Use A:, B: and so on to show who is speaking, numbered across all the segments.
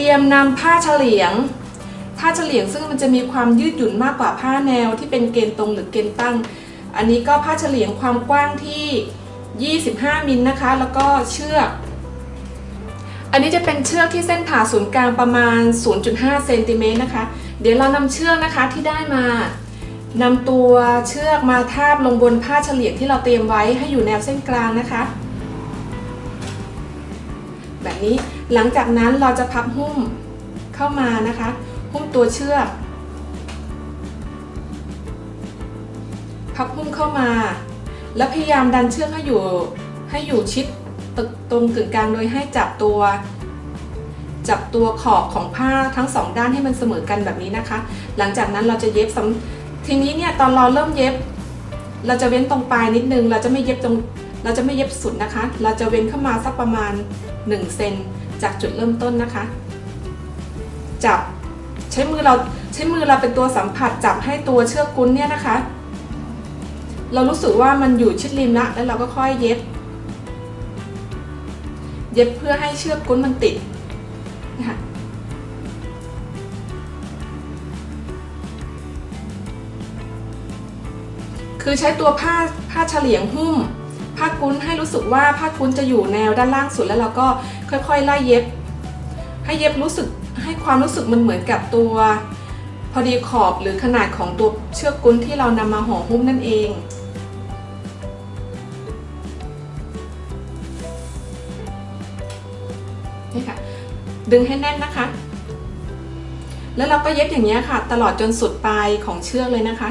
A: รียมนำผ้าเฉลียง ผ้าเฉลียงซึ่งมันจะมีความยืดหยุ่นมากกว่าผ้าแนวที่เป็นเกณฑ์ตรงหรือเกณฑ์ตั้ง อันนี้ก็ผ้าเฉลียงความกว้างที่ 25 มิลนะคะ แล้วก็เชือก อันนี้จะเป็นเชือกที่เส้นผ่าศูนย์กลางประมาณ 0.5 เซนติเมตรนะคะ เดี๋ยวเรานำเชือกนะคะที่ได้มานำตัวเชือกมาทาบลงบนผ้าเฉลียงที่เราเตรียมไว้ให้อยู่แนวเส้นกลางนะคะ แบบนี้ หลังจากนั้นเราจะพับหุ้มเข้ามานะคะ หุ้มตัวเชือก พับหุ้มเข้ามา แล้วพยายามดันเชือกให้อยู่ให้อยู่ชิดตึกตรงกึ่งกลางโดยให้จับตัว จับตัวขอบของผ้าทั้งสองด้านให้มันเสมอกันแบบนี้นะคะ หลังจากนั้นเราจะเย็บสำทีนี้เนี่ยตอนเราเริ่มเย็บ เราจะเว้นตรงปลายนิดนึง เราจะไม่เย็บตรงเราจะไม่เย็บสุดนะคะ เราจะเว้นเข้ามาสักประมาณ1เซน จากจุดเริ่มต้นนะคะ จับใช้มือเราใช้มือเราเป็นตัวสัมผัสจับให้ตัวเชือกกุ้นเนี่ยนะคะ เรารู้สึกว่ามันอยู่ชิดริมละแล้วเราก็ค่อยเย็บ เย็บเพื่อให้เชือกกุ้นมันติดนะคะคือใช้ตัวผ้าผ้าเฉลียงหุ้ม ผ้ากุ้นให้รู้สึกว่าผ้ากุ้นจะอยู่แนวด้านล่างสุดแล้วเราก็ค่อยๆไล่เย็บ ให้เย็บรู้สึกให้ความรู้สึกมันเหมือนกับตัว พอดีขอบหรือขนาดของตัวเชือกกุ้นที่เรานำมาห่อหุ้มนั่นเองนี่ค่ะดึงให้แน่นนะคะ แล้วเราก็เย็บอย่างนี้ค่ะ ตลอดจนสุดปลายของเชือกเลยนะคะ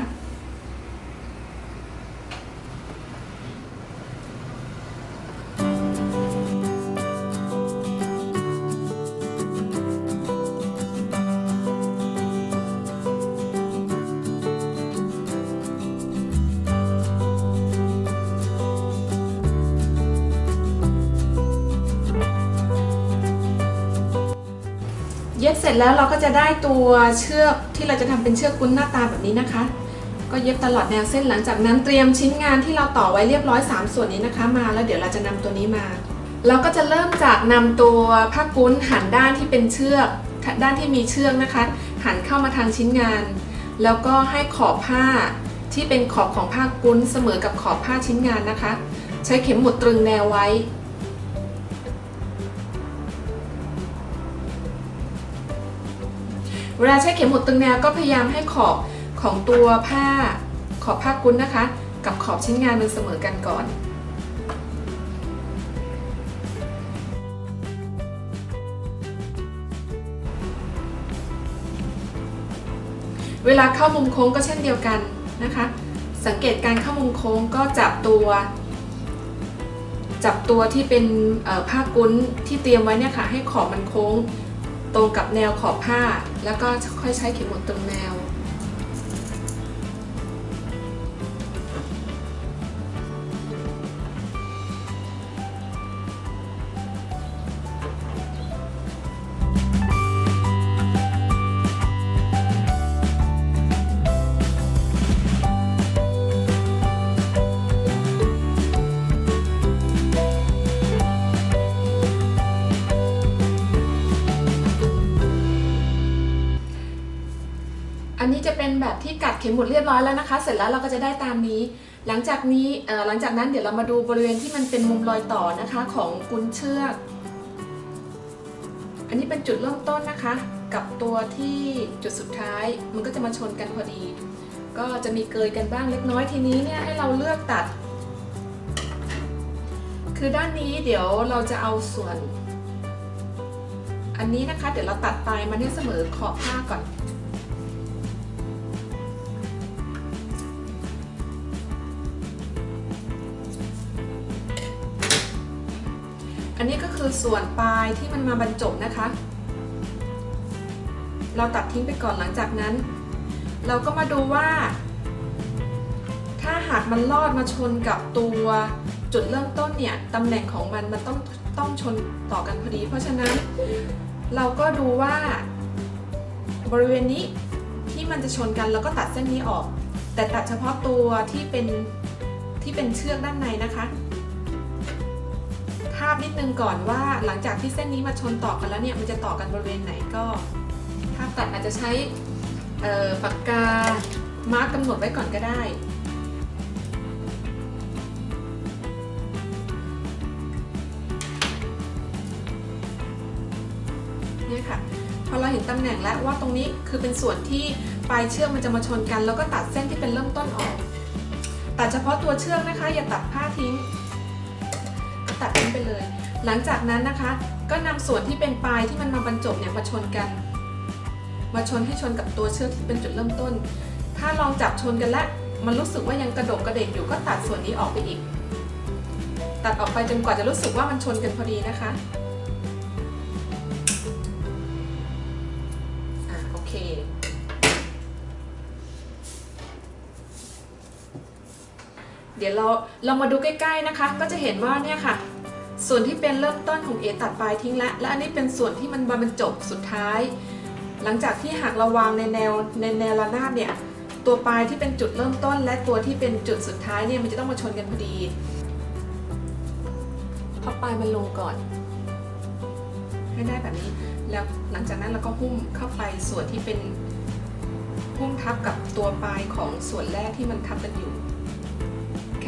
A: ย็บเสร็จแล้วเราก็จะได้ตัวเชือกที่เราจะทำเป็นเชือกกุ้นหน้าตาแบบนี้นะคะ ก็เย็บตลอดแนวเส้นหลังจากนั้นเตรียมชิ้นงานที่เราต่อไว้เรียบร้อย 3 ส่วนนี้นะคะ มาแล้วเดี๋ยวเราจะนำตัวนี้มา เราก็จะเริ่มจากนำตัวผ้ากุ้นหันด้านที่เป็นเชือกด้านที่มีเชือกนะคะ หันเข้ามาทางชิ้นงาน แล้วก็ให้ขอบผ้าที่เป็นขอบของผ้ากุ้นเสมอกับขอบผ้าชิ้นงานนะคะ ใช้เข็มหมุดตรึงแนวไว้ เวลาใช้เข็มหมุดตึงแนวก็พยายามให้ขอบของตัวผ้าขอบผ้ากุ้นนะคะ กับขอบชิ้นงานมันเสมอกันก่อนเวลาเข้ามุมโค้งก็เช่นเดียวกันนะคะ สังเกตการเข้ามุมโค้งก็จับตัว จับตัวที่เป็นผ้ากุ้นที่เตรียมไว้เนี่ยค่ะ ให้ขอบมันโค้ง ตรงกับแนวขอบผ้า แล้วก็ค่อยใช้เข็มหมุดตรงแนว อันนี้จะเป็นแบบที่กัดเข็มหมุดเรียบร้อยแล้วนะคะ เสร็จแล้วเราก็จะได้ตามนี้ หลังจากนี้หลังจากนั้นเดี๋ยวเรามาดูบริเวณที่มันเป็นมุมรอยต่อนะคะของกุนเชือก อันนี้เป็นจุดเริ่มต้นนะคะ กับตัวที่จุดสุดท้าย มันก็จะมาชนกันพอดี ก็จะมีเกยกันบ้างเล็กน้อยทีนี้เนี่ยให้เราเลือกตัด คือด้านนี้เดี๋ยวเราจะเอาส่วน อันนี้นะคะ เดี๋ยวเราตัดปลายมันให้เสมอขอบผ้าก่อน อันนี้ก็คือส่วนปลายที่มันมาบรรจบนะคะ เราตัดทิ้งไปก่อนหลังจากนั้น เราก็มาดูว่า ถ้าหากมันลอดมาชนกับตัวจุดเริ่มต้นเนี่ยตำแหน่งของมันมันต้องต้องชนต่อกันพอดี เพราะฉะนั้นเราก็ดูว่า บริเวณนี้ที่มันจะชนกันเราก็ตัดเส้นนี้ออก แต่ตัดเฉพาะตัวที่เป็นที่เป็นเชือกด้านในนะคะาาพนิดนึงก่อนว่าหลังจากที่เส้นนี้มาชนต่อกันแล้วเนี่ยมันจะต่อกันบริเวณไหนก็ภาพตัดอาจจะใช้ปากกามาร์กกำหนดไว้ก่อนก็ได้เนี่ยค่ะพอเราเห็นตำแหน่งแล้วว่าตรงนี้คือเป็นส่วนที่ปลายเชือกมันจะมาชนกัน แล้วก็ตัดเส้นที่เป็นเริ่มต้นออก ตัดเฉพาะตัวเชือกนะคะ อย่าตัดผ้าทิ้ง ตัดทิ้งไปเลย หลังจากนั้นนะคะ ก็นำส่วนที่เป็นปลายที่มันมาบรรจบเนี่ยมาชนกัน มาชนให้ชนกับตัวเชือกที่เป็นจุดเริ่มต้น ถ้าลองจับชนกันแล้วมันรู้สึกว่ายังกระดกกระเดกอยู่ก็ตัดส่วนนี้ออกไปอีก ตัดออกไปจนกว่าจะรู้สึกว่ามันชนกันพอดีนะคะอะ เดี๋ยวเราเรามาดูใกล้ๆนะคะ ก็จะเห็นว่าเนี่ยค่ะ ส่วนที่เป็นเริ่มต้นของเอตัดปลายทิ้งแล้วและอันนี้เป็นส่วนที่มันบรรจบสุดท้าย หลังจากที่หากเราวางในแนวในแนวระนาบเนี่ยตัวปลายที่เป็นจุดเริ่มต้น และตัวที่เป็นจุดสุดท้ายเนี่ยมันจะต้องมาชนกันพอดีพับปลายมันลงก่อน ให้ได้แบบนี้แล้วหลังจากนั้นเราก็หุ้มเข้าไปส่วนที่เป็นหุ้มทับกับตัวปลายของส่วนแรกที่มันทับกันอยู่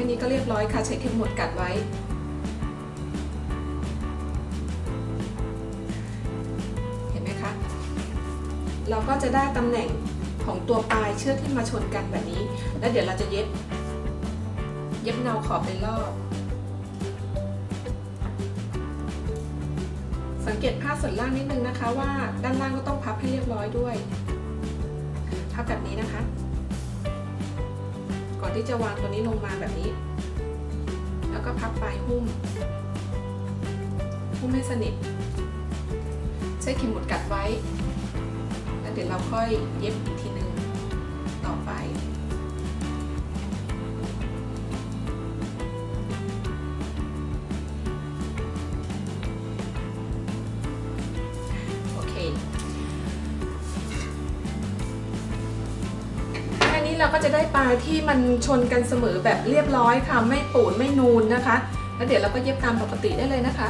A: ค่นี้ก็เรียบร้อยค่ะ ใช้เข็มหมุดกัดไว้ เห็นไหมคะ เราก็จะได้ตำแหน่งของตัวปลายเชือกที่มาชนกันแบบนี้ แล้วเดี๋ยวเราจะเย็บ เย็บเงาขอบเป็นรอบ สังเกตผ้าส่วนล่างนิดนึงนะคะว่าด้านล่างก็ต้องพับให้เรียบร้อยด้วย พับแบบนี้นะคะ อนที่จะวางตัวนี้ลงมาแบบนี้ แล้วก็พับปลายหุ้ม หุ้มให้สนิท ใช้เข็มหมุดกัดไว้ แล้วเดี๋ยวเราค่อยเย็บอีกทีหนึ่งต่อไป เราก็จะได้ปลายที่มันชนกันเสมอแบบเรียบร้อยค่ะ ไม่ปูดไม่นูนนะคะ แล้วเดี๋ยวเราก็เย็บตามปกติได้เลยนะคะ